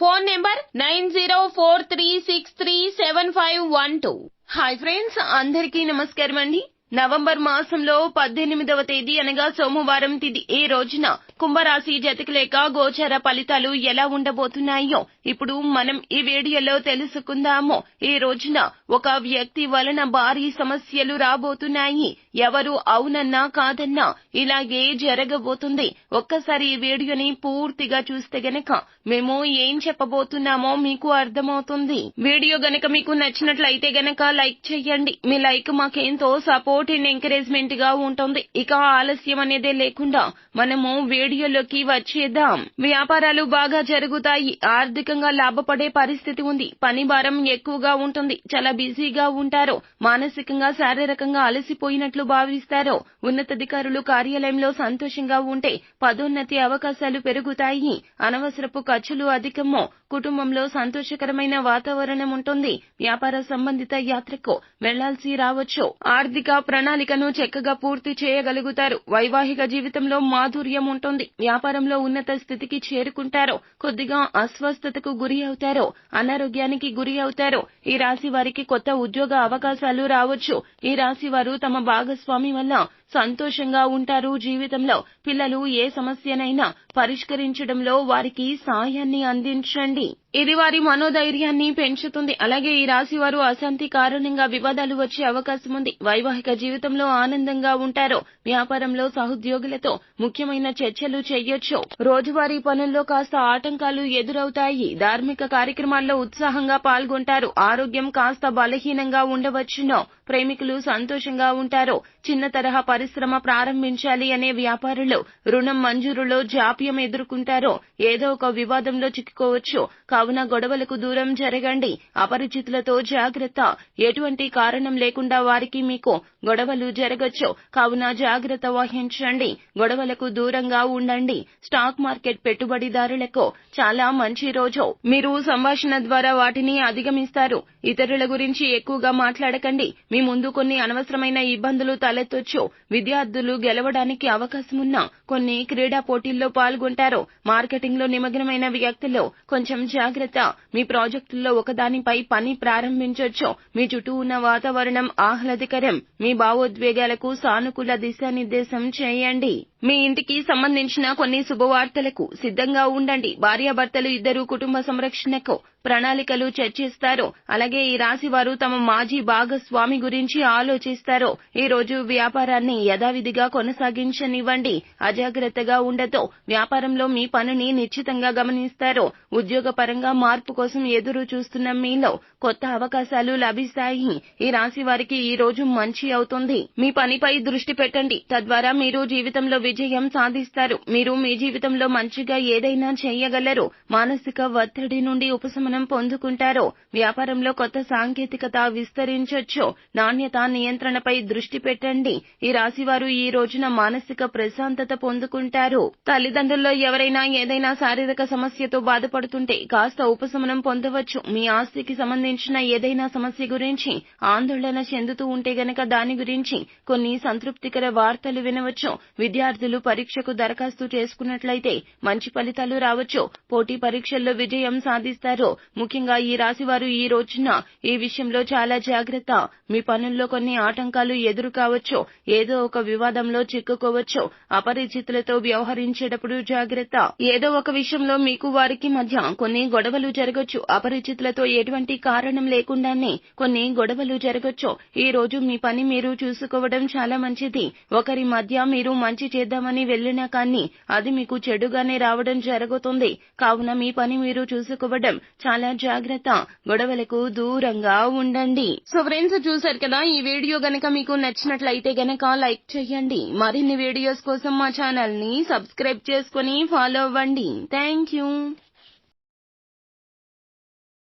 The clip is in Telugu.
Phone number nine zero four three six three seven five one two. Hi friends అందరికీ నమస్కారం అండి. నవంబర్ మాసంలో పద్దెనిమిదవ తేదీ అనగా సోమవారం తిది ఈ రోజున కుంభరాశి జతకలేక గోచర ఫలితాలు ఎలా ఉండబోతున్నాయో ఇప్పుడు మనం ఈ వీడియోలో తెలుసుకుందాము. ఈ రోజున ఒక వ్యక్తి వలన భారీ సమస్యలు రాబోతున్నాయి. ఎవరు అవునన్నా కాదన్నా ఇలాగే జరగబోతుంది. ఒక్కసారి ఈ వీడియోని పూర్తిగా చూస్తే గనక మేము ఏం చెప్పబోతున్నామో మీకు అర్థమవుతుంది. వీడియో గనక మీకు నచ్చినట్లయితే గనక లైక్ చేయండి మీ లైక్ మాకెంతో సపోర్ట్ అండ్ ఎంకరేజ్మెంట్గా ఉంటుంది. ఇక ఆలస్యం అనేదే లేకుండా మనము వీడియోలోకి వచ్చేద్దాం. వ్యాపారాలు బాగా జరుగుతాయి. ఆర్థికంగా లాభపడే పరిస్థితి ఉంది. పని భారం ఎక్కువగా ఉంటుంది. చాలా బిజీగా ఉంటారు. మానసికంగా శారీరకంగా అలసిపోయినట్లు భావిస్తారు? ఉన్నతాధికారులు కార్యాలయంలో సంతోషంగా ఉంటే పదోన్నతి అవకాశాలు పెరుగుతాయి. అనవసరపు ఖర్చులు అధికము కుటుంబంలో సంతోషకరమైన వాతావరణం ఉంటుంది. వ్యాపార సంబంధిత యాత్రకు వెళ్ళాల్సి రావచ్చు. ఆర్థిక ప్రణాళికను చక్కగా పూర్తి చేయగలుగుతారు. వైవాహిక జీవితంలో మాధుర్యం ఉంటుంది. వ్యాపారంలో ఉన్నత స్థితికి చేరుకుంటారు. కొద్దిగా అస్వస్థతకు గురి అవుతారు. అనారోగ్యానికి గురి అవుతారు. ఈ రాశి వారికి కొత్త ఉద్యోగ అవకాశాలు రావచ్చు. ఈ రాశి వారు తమ భాగస్వామి వల్ల సంతోషంగా ఉంటారు. జీవితంలో పిల్లలు ఏ సమస్యనైనా పరిష్కరించడంలో వారికి సాయాన్ని అందించండి. ఇది వారి మనోధైర్యాన్ని పెంచుతుంది. అలాగే ఈ రాశి వారు అశాంతి కారణంగా వివాదాలు వచ్చే అవకాశం ఉంది. వైవాహిక జీవితంలో ఆనందంగా ఉంటారు. వ్యాపారంలో సహోద్యోగులతో ముఖ్యమైన చర్చలు చేయొచ్చు. రోజువారీ పనుల్లో కాస్త ఆటంకాలు ఎదురవుతాయి. ధార్మిక కార్యక్రమాల్లో ఉత్సాహంగా పాల్గొంటారు. ఆరోగ్యం కాస్త బలహీనంగా ఉండవచ్చును. ప్రేమికులు సంతోషంగా ఉంటారో చిన్న తరహా పరిశ్రమ ప్రారంభించాలి అనే వ్యాపారులు రుణం మంజూరులో జాప్యం ఎదుర్కొంటారో ఏదో ఒక వివాదంలో చిక్కుకోవచ్చు కావున గొడవలకు దూరం జరగండి. అపరిచితులతో జాగ్రత్త. ఎటువంటి కారణం లేకుండా వారికి మీకు గొడవలు జరగచ్చు కావున జాగ్రత్త వహించండి. గొడవలకు దూరంగా ఉండండి. స్టాక్ మార్కెట్ పెట్టుబడిదారులకు చాలా మంచి రోజు. మీరు సంభాషణ ద్వారా వాటిని అధిగమిస్తారు. ఇతరుల గురించి ఎక్కువగా మాట్లాడకండి. మీ ముందు కొన్ని అనవసరమైన ఇబ్బందులు తలెత్తొచ్చు. విద్యార్థులు గెలవడానికి అవకాశం ఉన్న కొన్ని క్రీడా పోటీల్లో పాల్గొంటారు. మార్కెటింగ్లో నిమగ్నమైన వ్యక్తులు కొంచెం జాగ్రత్త. మీ ప్రాజెక్టుల్లో ఒకదానిపై పని ప్రారంభించొచ్చు. మీ చుట్టూ ఉన్న వాతావరణం ఆహ్లాదకరం. మీ భావోద్వేగాలకు సానుకూల దిశానిర్దేశం చేయండి. మీ ఇంటికి సంబంధించిన కొన్ని శుభవార్తలకు సిద్ధంగా ఉండండి. భార్యాభర్తలు ఇద్దరు కుటుంబ సంరక్షణకు ప్రణాళికలు చర్చిస్తారు అలాగే ఈ రాశి వారు తమ మాజీ భాగస్వామి గురించి ఆలోచిస్తారు ఈ రోజు వ్యాపారాన్ని యథావిధిగా కొనసాగించనివ్వండి. అజాగ్రత్తగా ఉండతో వ్యాపారంలో మీ పనిని నిశ్చితంగా గమనిస్తారు ఉద్యోగ పరంగా మార్పు కోసం ఎదురు చూస్తున్న మీలో కొత్త అవకాశాలు లభిస్తాయి. ఈ రాశి వారికి ఈ రోజు మంచి అవుతుంది. మీ పనిపై దృష్టి పెట్టండి. తద్వారా మీరు జీవితంలో విజయం సాధిస్తారు. మీరు మీ జీవితంలో మంచిగా ఏదైనా చేయగలరు. మానసిక ఒత్తిడి నుండి ఉపశమనం పొందుకుంటారు వ్యాపారంలో కొత్త సాంకేతికత విస్తరించొచ్చు నాణ్యత నియంత్రణపై దృష్టి పెట్టండి. ఈ రాశి వారు ఈ రోజున మానసిక ప్రశాంతత పొందుకుంటారు. తల్లిదండ్రుల్లో ఎవరైనా ఏదైనా శారీరక సమస్యతో బాధపడుతుంటే కాస్త ఉపశమనం పొందవచ్చు. మీ ఆస్తికి సంబంధించిన ఏదైనా సమస్య గురించి ఆందోళన చెందుతూ ఉంటే గనక దాని గురించి కొన్ని సంతృప్తికర వార్తలు వినవచ్చు. విద్యార్థులు పరీక్షకు దరఖాస్తు చేసుకున్నట్లయితే మంచి ఫలితాలు రావచ్చు. పోటీ పరీక్షల్లో విజయం సాధిస్తారు. ముఖ్యంగా ఈ రాశి వారు ఈ రోజున ఈ విషయంలో చాలా జాగ్రత్త. మీ పనుల్లో కొన్ని ఆటంకాలు ఎదురు కావచ్చు. ఏదో ఒక వివాదంలో చిక్కుకోవచ్చో. అపరిచితులతో వ్యవహరించేటప్పుడు జాగ్రత్త. ఏదో ఒక విషయంలో మీకు వారికి మధ్య కొన్ని గొడవలు జరగొచ్చు. అపరిచితులతో ఎటువంటి కారణం లేకుండానే కొన్ని గొడవలు జరగొచ్చు. ఈ రోజు మీ పని మీరు చూసుకోవడం చాలా మంచిది. ఒకరి మధ్య మీరు మంచి చేద్దామని వెళ్ళినా కానీ అది మీకు చెడుగానే రావడం జరుగుతుంది. కావున మీ పని మీరు చూసుకోవడం చాలా జాగ్రత్త. గొడవలకు దూరంగా ఉండండి. సో ఫ్రెండ్స్ చూసారు కదా ఈ వీడియో గనక మీకు నచ్చినట్లయితే గనక లైక్ చేయండి. మరిన్ని వీడియోస్ కోసం మా ఛానల్ని సబ్స్క్రైబ్ చేసుకుని ఫాలో అవ్వండి. Thank you